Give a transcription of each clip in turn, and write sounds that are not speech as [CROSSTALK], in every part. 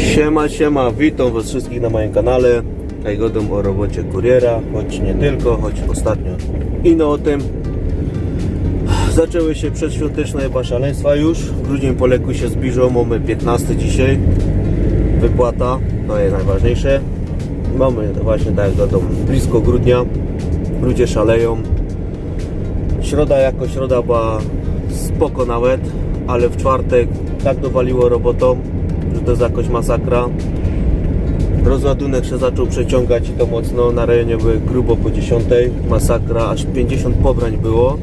Siema, siema, witam was wszystkich na moim kanale. Gadam o robocie kuriera, choć nie tylko, choć ostatnio ino o tym. Zaczęły się przedświąteczne chyba szaleństwa już. Grudzień po leku się zbliżał, mamy 15 dzisiaj. Wypłata, to jest najważniejsze. Mamy właśnie tak jak gadam, blisko grudnia. Ludzie szaleją. Środa jako środa była spoko nawet, ale w czwartek tak dowaliło robotą, że to jest jakoś masakra. Rozładunek się zaczął przeciągać i to mocno. Na rejonie były grubo po 10. Masakra, aż 50 pobrań było.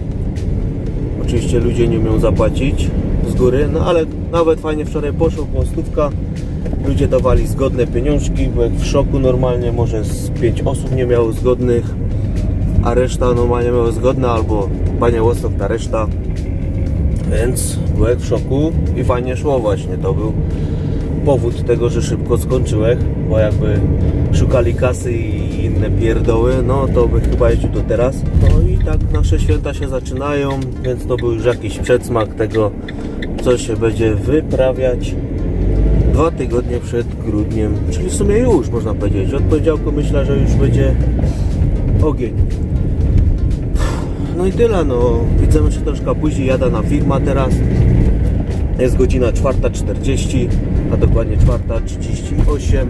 Oczywiście ludzie nie umieją zapłacić z góry, no ale nawet fajnie wczoraj poszło, było stówka. Ludzie dawali zgodne pieniążki, byłem w szoku normalnie, może z 5 osób nie miało zgodnych, a reszta normalnie miała zgodne, albo panie Łostok ta reszta. Więc byłem w szoku i fajnie szło właśnie, to był powód tego, że szybko skończyłem, bo jakby szukali kasy i inne pierdoły, no to by chyba jeździł do teraz. No i tak nasze święta się zaczynają, więc to był już jakiś przedsmak tego, co się będzie wyprawiać dwa tygodnie przed grudniem, czyli w sumie już można powiedzieć. Od poniedziałku myślę, że już będzie ogień. No i tyle, no. Widzimy się troszkę później, jada na firma teraz. Jest godzina 4.40, a dokładnie 4.38.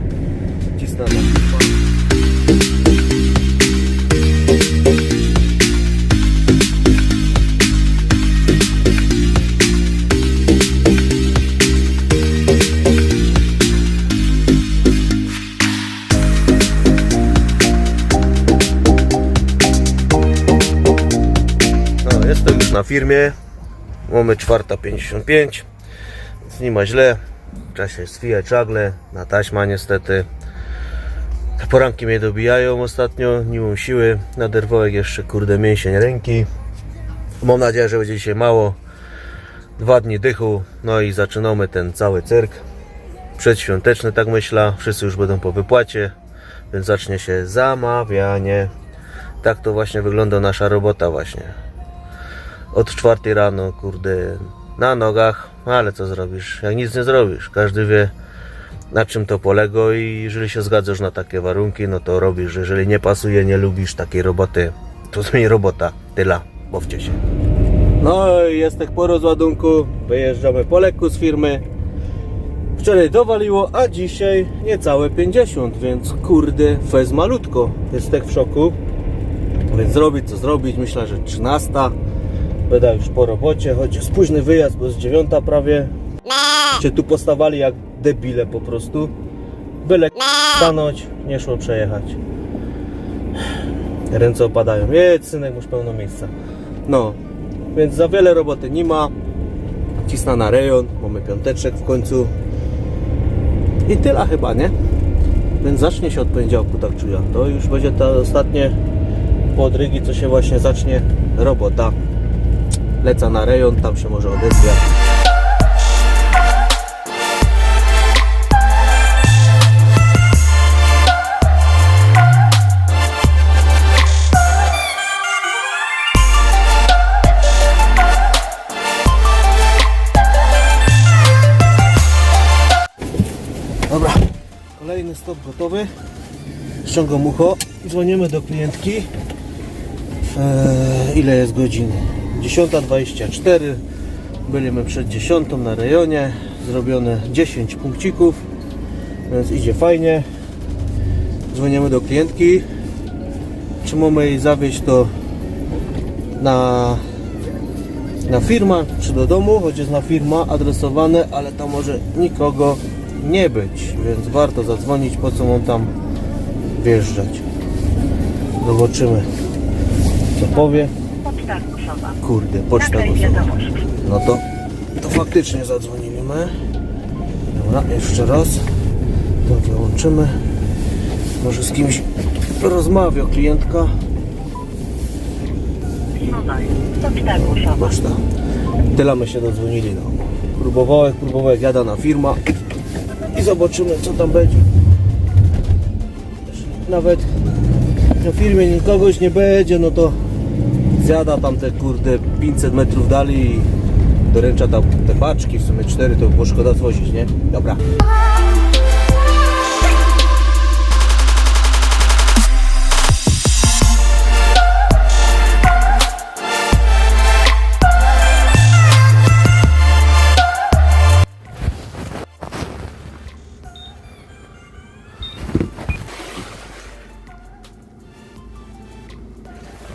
Cisnę na. No, jest to już na firmie. Mamy 4.55. Więc nie ma źle. Trzeba się zwijać żagle na taśma niestety. Te poranki mnie dobijają ostatnio. Nie mam siły. Na derwołek jeszcze kurde mięsień ręki. Mam nadzieję, że będzie dzisiaj mało. Dwa dni dychu. No i zaczynamy ten cały cyrk. Przedświąteczny tak myślę. Wszyscy już będą po wypłacie. Więc zacznie się zamawianie. Tak to właśnie wygląda nasza robota właśnie od czwartej rano, kurde, na nogach, no ale co zrobisz? Jak nic nie zrobisz, każdy wie na czym to polega i jeżeli się zgadzasz na takie warunki, no to robisz. Jeżeli nie pasuje, nie lubisz takiej roboty, to zmień robota. Tyle, bawcie się. No i jest tak po rozładunku, wyjeżdżamy po lekku z firmy. Wczoraj dowaliło, a dzisiaj niecałe 50, więc kurde, fez malutko. Jest tak w szoku. Więc zrobić co zrobić, myślę, że 13. Będę już po robocie, choć spóźny wyjazd, bo jest dziewiąta prawie. Się tu postawali jak debile po prostu. Byle stanąć, nie szło przejechać. Ręce opadają. Jedź synek, już pełno miejsca. No, więc za wiele roboty nie ma. Cisna na rejon, mamy piąteczek w końcu. I tyle chyba, nie? Więc zacznie się od poniedziałku, tak czuję. To już będzie te ostatnie podrygi, co się właśnie zacznie robota. Leca na rejon, tam się może odezwie. Dobra, kolejny stop gotowy. Ściągam ucho, dzwonimy do klientki. Eee, ile jest godzin? 10.24. Byliśmy przed 10 na rejonie. Zrobione 10 punkcików, więc idzie fajnie. Dzwonimy do klientki. Czy mamy jej zawieźć to na, na firmę, czy do domu, choć jest na firma adresowane, ale tam może nikogo nie być, więc warto zadzwonić, po co mam tam wjeżdżać. Zobaczymy, co powie. Poczta głosowa. Kurde, poczta głosowa. No to, to faktycznie zadzwonimy. Dobra, jeszcze raz. To wyłączymy. Może z kimś rozmawia klientka. Słuchaj. Poczta głosowa. Poczta. Tyle my się dodzwonili. No. Próbowałem, próbowałem, jada na firma i zobaczymy co tam będzie. Nawet na firmie nikogoś nie będzie, no to zjada tam te kurde 500 metrów dalej i doręcza tam te paczki, w sumie 4 to było szkoda zwozić, nie? Dobra.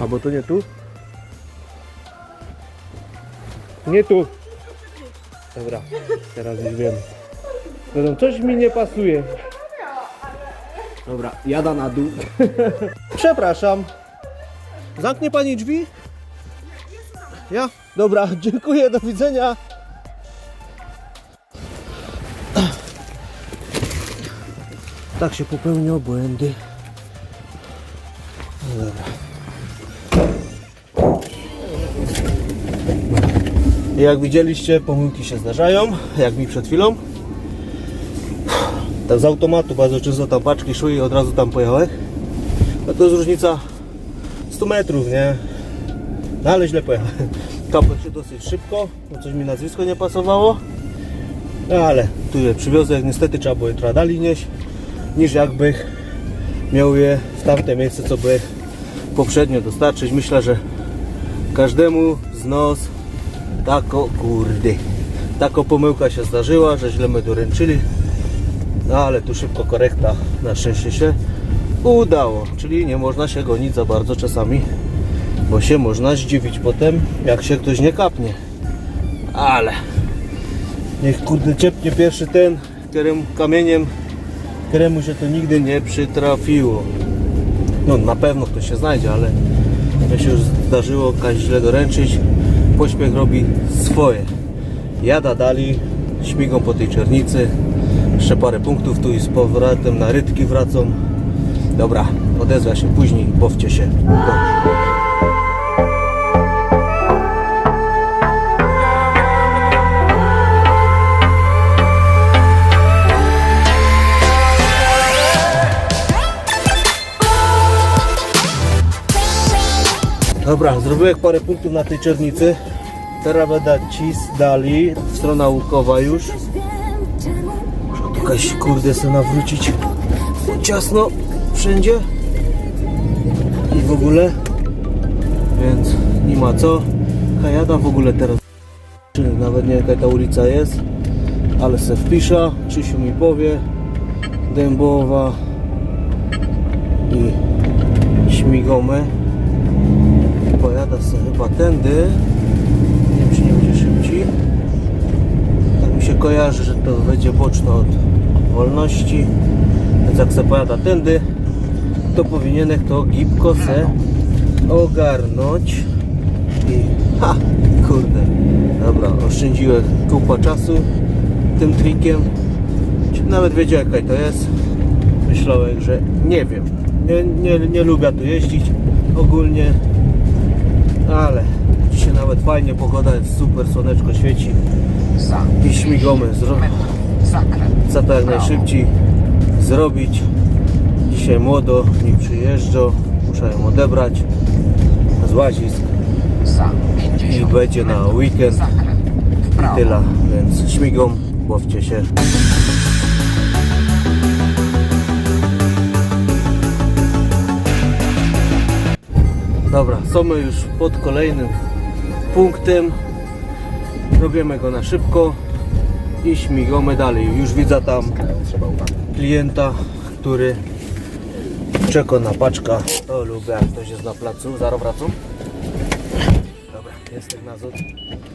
A bo to nie tu? Nie tu. Dobra, teraz już wiem. No coś mi nie pasuje. Dobra, jada na dół. [LAUGHS] Przepraszam. Zamknie pani drzwi? Ja? Dobra, dziękuję, do widzenia. Tak się popełnią błędy. Jak widzieliście, pomyłki się zdarzają, jak mi przed chwilą. Tak z automatu bardzo często tam paczki szły i od razu tam pojechałem. No to jest różnica 100 metrów, nie? No ale źle pojechałem. Kapłem się dosyć szybko, bo coś mi nazwisko nie pasowało. No ale tu je przywiozę, niestety trzeba było je trochę dalej nieść, niż jakby miał je w tamte miejsce, co by poprzednio dostarczyć. Myślę, że każdemu z nas tako, kurde, taka pomyłka się zdarzyła, że źle my doręczyli. No ale tu szybko korekta na szczęście się udało. Czyli nie można się gonić za bardzo czasami, bo się można zdziwić potem, jak się ktoś nie kapnie. Ale niech kurde ciepnie pierwszy ten, którym kamieniem, któremu się to nigdy nie przytrafiło. No na pewno ktoś się znajdzie, ale to się już zdarzyło kogoś źle doręczyć. Pośpiech robi swoje. Jada dali, śmigą po tej czernicy. Jeszcze parę punktów tu i z powrotem na rytki wracą. Dobra, odezwa się później, bawcie się. Dobrze. Dobra, zrobiłem parę punktów na tej czernicy. Teraz będę cis dali. Strona łukowa już. Muszę tu jakaś kurde sobie nawrócić. Ciasno wszędzie. I w ogóle. Więc nie ma co. Kajada w ogóle teraz. Nawet nie wiem jaka ta ulica jest. Ale se wpiszę. Krzysiu mi powie. Dębowa. I śmigome chyba tędy. Nie wiem, czy nie będzie szybciej. Tak mi się kojarzy, że to będzie boczno od wolności. Więc jak se pojada tędy, to powinienek to gipko se ogarnąć. I ha, kurde. Dobra, oszczędziłem kupa czasu tym trikiem. Nawet wiedział jaka to jest. Myślałem, że nie wiem. Nie, nie, nie lubię tu jeździć ogólnie ale dzisiaj nawet fajnie, pogoda jest super, słoneczko świeci i śmigamy. Chcę to jak najszybciej zrobić. Dzisiaj młodo mi przyjeżdża, muszę ją odebrać z łazisk i będzie na weekend i tyle, więc śmigą, bawcie się. Dobra, są my już pod kolejnym punktem. Robimy go na szybko i śmigamy dalej. Już widzę tam klienta, który czeka na paczka. To lubię, jak ktoś jest na placu. Zaraz wracam. Dobra, jest tak nazad.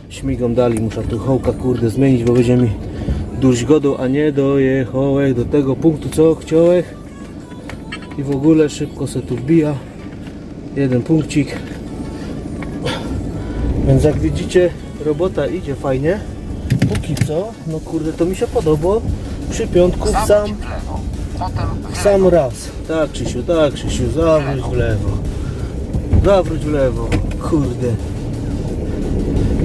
Śmigam dalej, muszę tu hołka kurde zmienić, bo będzie mi dusz godą, a nie dojechałem do tego punktu, co chciałem. I w ogóle szybko se tu wbija jeden punkcik. Więc jak widzicie robota idzie fajnie. Póki co, no kurde to mi się podoba przy piątku w sam w sam raz. Tak Krzysiu, tak Krzysiu, zawróć w lewo. Zawróć w lewo kurde.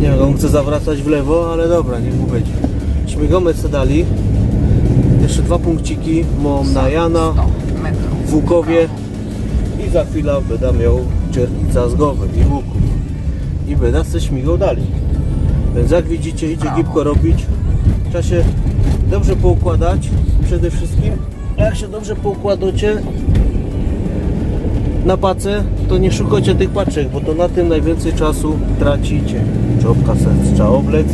Nie wiem, on chce zawracać w lewo, ale dobra, niech mu będzie. Śmigamy co dali. Jeszcze dwa punkciki. Mam na Jana. W Łukowie za chwilę będę miał czernica z głowy i łuku. I będę se śmigał dalej. Więc jak widzicie idzie gipko robić. Trzeba się dobrze poukładać przede wszystkim. A jak się dobrze poukładacie na pacę to nie szukacie tych paczek bo to na tym najwięcej czasu tracicie. Czopka se trzeba oblec.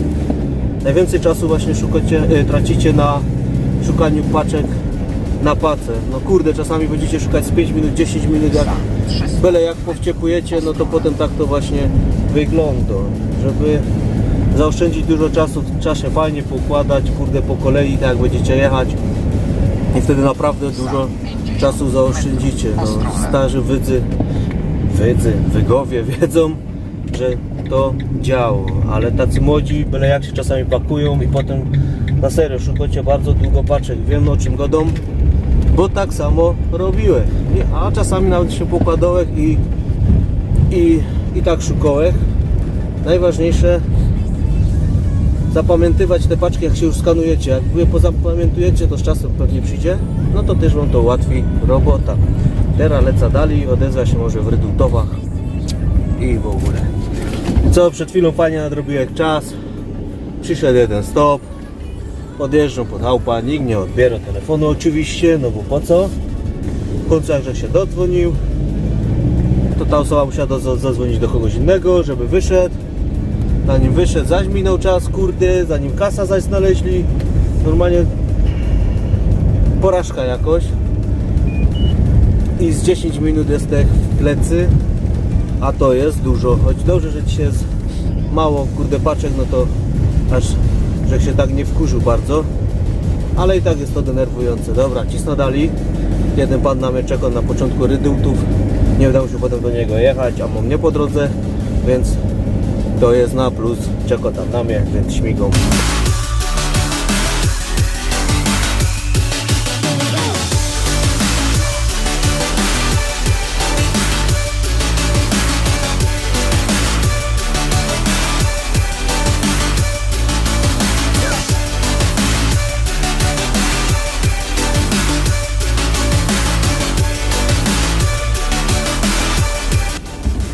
Najwięcej czasu właśnie szukacie, e, tracicie na szukaniu paczek na pacę. No kurde, czasami będziecie szukać z 5 minut, 10 minut, jak byle jak powciepujecie, no to potem tak to właśnie wygląda. Żeby zaoszczędzić dużo czasu, trzeba się fajnie poukładać, kurde po kolei, tak jak będziecie jechać i wtedy naprawdę dużo czasu zaoszczędzicie. No, starzy wydzy, wydzy, wygowie [LAUGHS] wiedzą, że to działo, ale tacy młodzi byle jak się czasami pakują i potem na serio szukacie bardzo długo paczek. Wiem o czym godą, bo tak samo robiłem. A czasami nawet się pokładałem i, i, i tak szukałem. Najważniejsze zapamiętywać te paczki jak się już skanujecie. Jak wy pozapamiętujecie to z czasem pewnie przyjdzie, no to też wam to ułatwi robota. Teraz lecę dalej, odezwa się może w redutowach i w ogóle. Co, przed chwilą fajnie nadrobiłem czas. Przyszedł jeden stop. Podjeżdżam pod chałupę, nikt nie odbiera telefonu oczywiście, no bo po co? W końcu jak się dodzwonił, to ta osoba musiała zadzwonić do kogoś innego, żeby wyszedł. Zanim wyszedł, zaś minął czas, kurde, zanim kasa zaś znaleźli. Normalnie porażka jakoś. I z 10 minut jest tak w plecy, a to jest dużo. Choć dobrze, że dzisiaj jest mało, kurde, paczek, no to aż, że się tak nie wkurzył bardzo. Ale i tak jest to denerwujące. Dobra, cisnę dalej. Jeden pan na mnie czekał na początku rydutów. Nie udało się potem do niego jechać, a mam mnie po drodze, więc to jest na plus. Czeka tam na mnie, więc śmigą.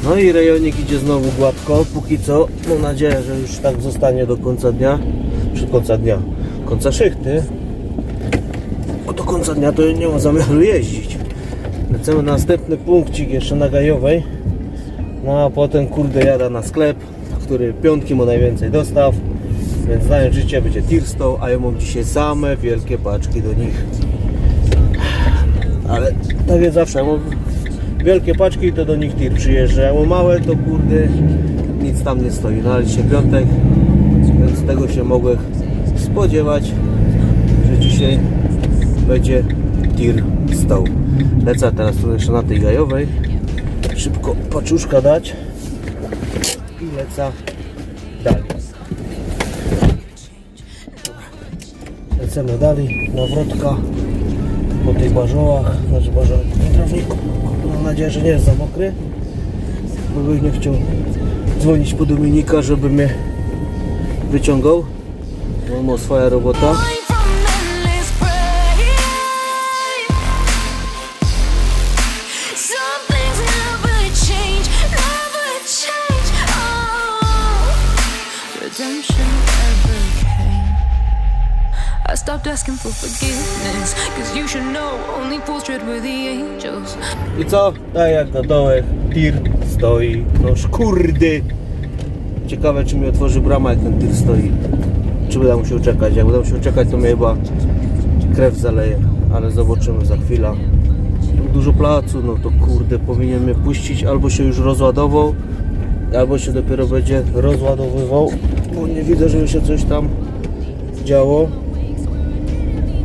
No i rejonik idzie znowu gładko, póki co mam nadzieję, że już tak zostanie do końca dnia, przy końca dnia, końca szychty, bo do końca dnia to nie ma zamiaru jeździć. Lecimy na następny punkcik jeszcze na Gajowej, no a potem kurde jada na sklep, który piątki ma najwięcej dostaw, więc znając życie będzie Tirstow, a ja mam dzisiaj same wielkie paczki do nich. Ale tak jest zawsze, wielkie paczki to do nich tir przyjeżdża, jak mam małe to kurde nic tam nie stoi, no ale dzisiaj piątek, więc tego się mogłem spodziewać, że dzisiaj będzie tir stał. Lecę teraz tu jeszcze na tej gajowej, szybko paczuszka dać i lecę dalej. Lecimy dalej, nawrotka po tych barzołach, znaczy barzołach po trawniku. Mam nadzieję, że nie jest za mokry, bo bym nie chciał dzwonić po Dominika, żeby mnie wyciągał. Bo ma swoja robota. Asking for forgiveness, cause you should know only fools tread where the angels. I co? Tak jak na dołek, tir stoi. No szkurdy. Ciekawe czy mi otworzy brama jak ten tir stoi. Czy będę musiał czekać? Jak będę musiał czekać to mnie chyba krew zaleje. Ale zobaczymy za chwilę. Dużo placu, no to kurde powinien mnie puścić. Albo się już rozładował, albo się dopiero będzie rozładowywał. Bo nie widzę, żeby się coś tam działo.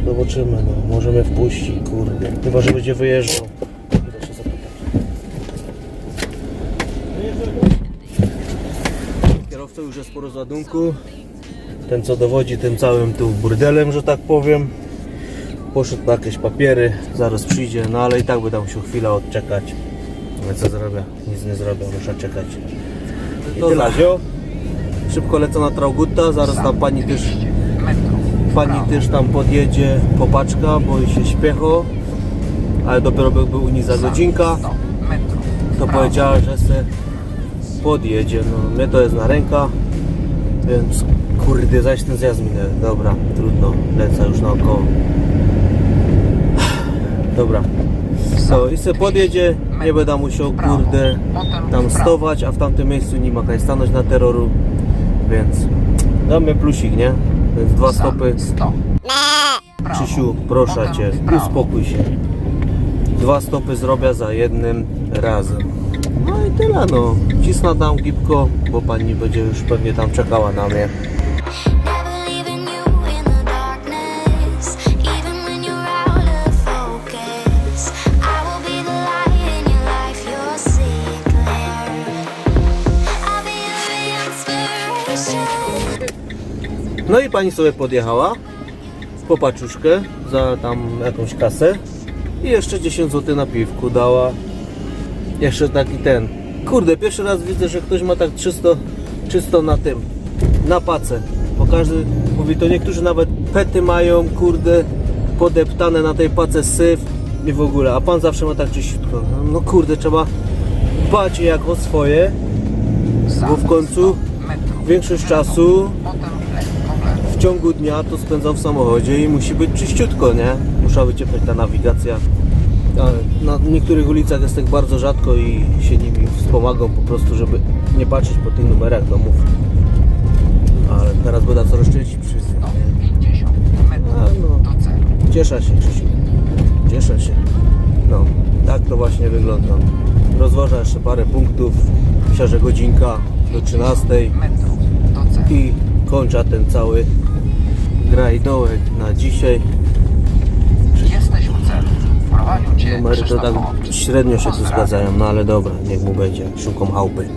Zobaczymy, no. Może mnie wpuści, kurde. Chyba, że będzie wyjeżdżał. Idę się zapytać. Kierowca już jest po rozładunku. Ten co dowodzi tym całym tu burdelem, że tak powiem. Poszedł na jakieś papiery, zaraz przyjdzie, no ale i tak by tam się chwilę odczekać. Ale co zrobię? Nic nie zrobię, muszę czekać. I tyle. Zio. Szybko lecę na Traugutta, zaraz tam pani też pani też tam podjedzie popaczka, bo się śpiecho, ale dopiero by był u nich za godzinka, to powiedziała, że se podjedzie, no mnie to jest na ręka, więc kurde, zaś ten zjazd minę, dobra, trudno, lecę już naokoło. [SIGHS] Dobra, so i se podjedzie, nie będę musiał kurde tam stować, a w tamtym miejscu nie ma kaj stanąć na terroru, więc damy plusik, nie? Dwa stopy. Krzysiu, proszę Cię, uspokój się. Dwa stopy zrobię za jednym razem. No i tyle no. Cisnę tam gipko, bo pani będzie już pewnie tam czekała na mnie. No i pani sobie podjechała po paczuszkę za tam jakąś kasę i jeszcze 10 zł na piwku dała. Jeszcze taki ten. Kurde, pierwszy raz widzę, że ktoś ma tak czysto, czysto na tym, na pace. Bo każdy mówi, to niektórzy nawet pety mają, kurde, podeptane na tej pace syf i w ogóle, a pan zawsze ma tak czyściutko. No kurde, trzeba dbać jak o swoje, bo w końcu większość czasu ciągu dnia to spędzam w samochodzie i musi być czyściutko, nie? Muszę wycieplać ta nawigacja. Na niektórych ulicach jest tak bardzo rzadko i się nimi wspomagam po prostu, żeby nie patrzeć po tych numerach domów. Ale teraz będę coraz częściej. A, no. Cieszę się, Krzysiu. Cieszę się. No, tak to właśnie wygląda. Rozważa jeszcze parę punktów. Myślę, że godzinka do 13 i kończę ten cały grajdołek na dzisiaj. Jesteś u celu. Wprowadził cię Numery to tak średnio się tu zgadzają, no ale dobra, niech mu będzie. Szukam chałupy.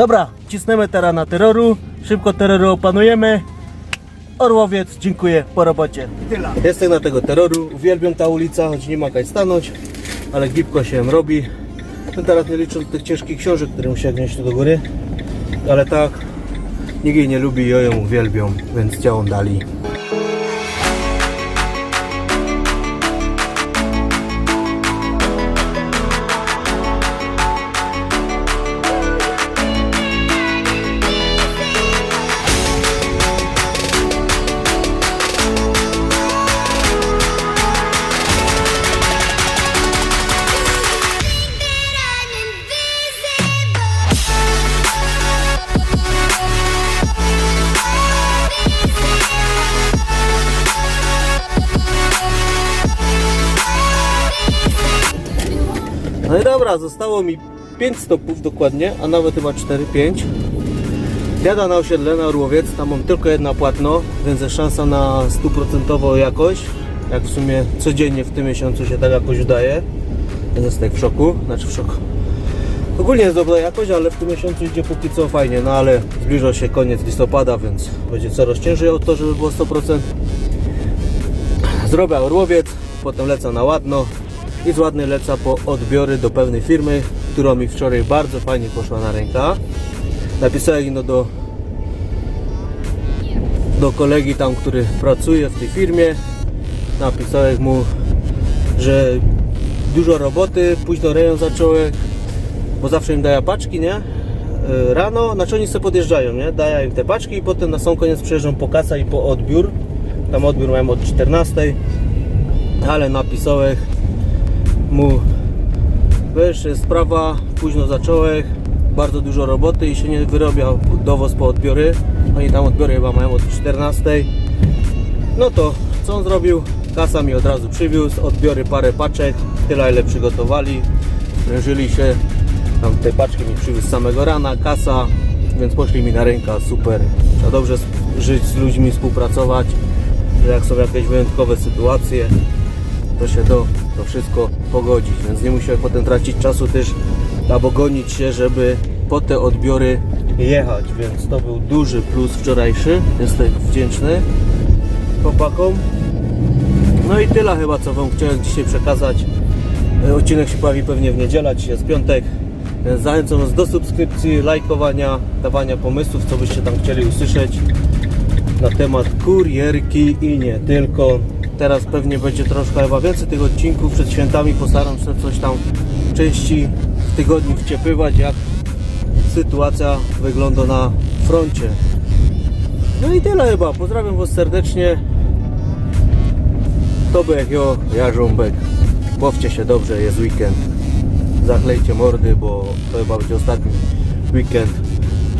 Dobra, cisnemy teraz na terroru. Szybko terroru opanujemy. Orłowiec, dziękuję, po robocie. Jestem na tego terroru, uwielbiam ta ulica, choć nie ma kaj stanąć, ale gipko się robi. No teraz nie licząc tych ciężkich książek, które musiałem tu do góry, ale tak, nikt jej nie lubi, ja ją uwielbiam, więc działam dalej. No dobra, zostało mi 5 stopów dokładnie, a nawet chyba 4-5. Jadę na osiedle, na Orłowiec, tam mam tylko jedno płatno, więc jest szansa na stuprocentową jakość. Jak w sumie codziennie w tym miesiącu się tak jakoś udaje. Jestem tak w szoku, znaczy w szoku. Ogólnie jest dobra jakość, ale w tym miesiącu idzie póki co fajnie, no ale zbliża się koniec listopada, więc będzie coraz ciężej o to, żeby było 100%. Zrobię Orłowiec, potem lecę na Ładno i z Ładnej lecę po odbiory do pewnej firmy, która mi wczoraj bardzo fajnie poszła na ręka. Napisałem no do, do kolegi tam, który pracuje w tej firmie. Napisałem mu, że dużo roboty, późno rejon zacząłem, bo zawsze im daję paczki, nie? Yy, Rano, znaczy oni sobie podjeżdżają, nie? Daję im te paczki i potem na sam koniec przyjeżdżam po kasa i po odbiór. Tam odbiór miałem od 14, ale napisałem mu wiesz, jest sprawa, późno zacząłem, bardzo dużo roboty i się nie wyrobia dowóz po odbiory. Oni tam odbiory chyba mają od 14. No to co on zrobił? Kasa mi od razu przywiózł, odbiory parę paczek, tyle ile przygotowali, sprężyli się. Tam te paczki mi przywiózł samego rana, kasa, więc poszli mi na ręka, super. Trzeba dobrze żyć z ludźmi, współpracować, że jak są jakieś wyjątkowe sytuacje, to się to, to wszystko pogodzić, więc nie musiałem potem tracić czasu też albo gonić się, żeby po te odbiory jechać, więc to był duży plus wczorajszy, jestem wdzięczny chłopakom. No i tyle chyba co Wam chciałem dzisiaj przekazać. E, Odcinek się pojawi pewnie w niedzielę, dzisiaj jest piątek, zachęcam Was do subskrypcji, lajkowania, dawania pomysłów, co byście tam chcieli usłyszeć na temat kurierki i nie tylko. Teraz pewnie będzie troszkę chyba więcej tych odcinków przed świętami. Postaram się coś tam części w tygodniu wciepywać, jak sytuacja wygląda na froncie. No i tyle chyba. Pozdrawiam Was serdecznie. To by jak jo, ja Żąbek. Bawcie się dobrze, jest weekend. Zachlejcie mordy, bo to chyba będzie ostatni weekend,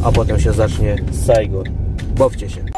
a potem się zacznie Saigon. Bawcie się.